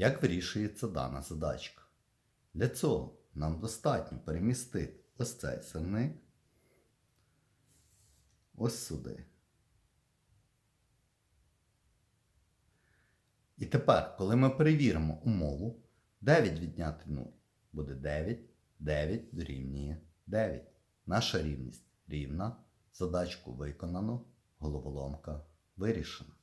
Як вирішується дана задачка? Для цього нам достатньо перемістити ось цей сирник ось сюди. І тепер, коли ми перевіримо умову, 9 відняти 0 буде 9, 9 дорівнює 9. Наша рівність рівна. Задачку виконано, головоломка вирішена.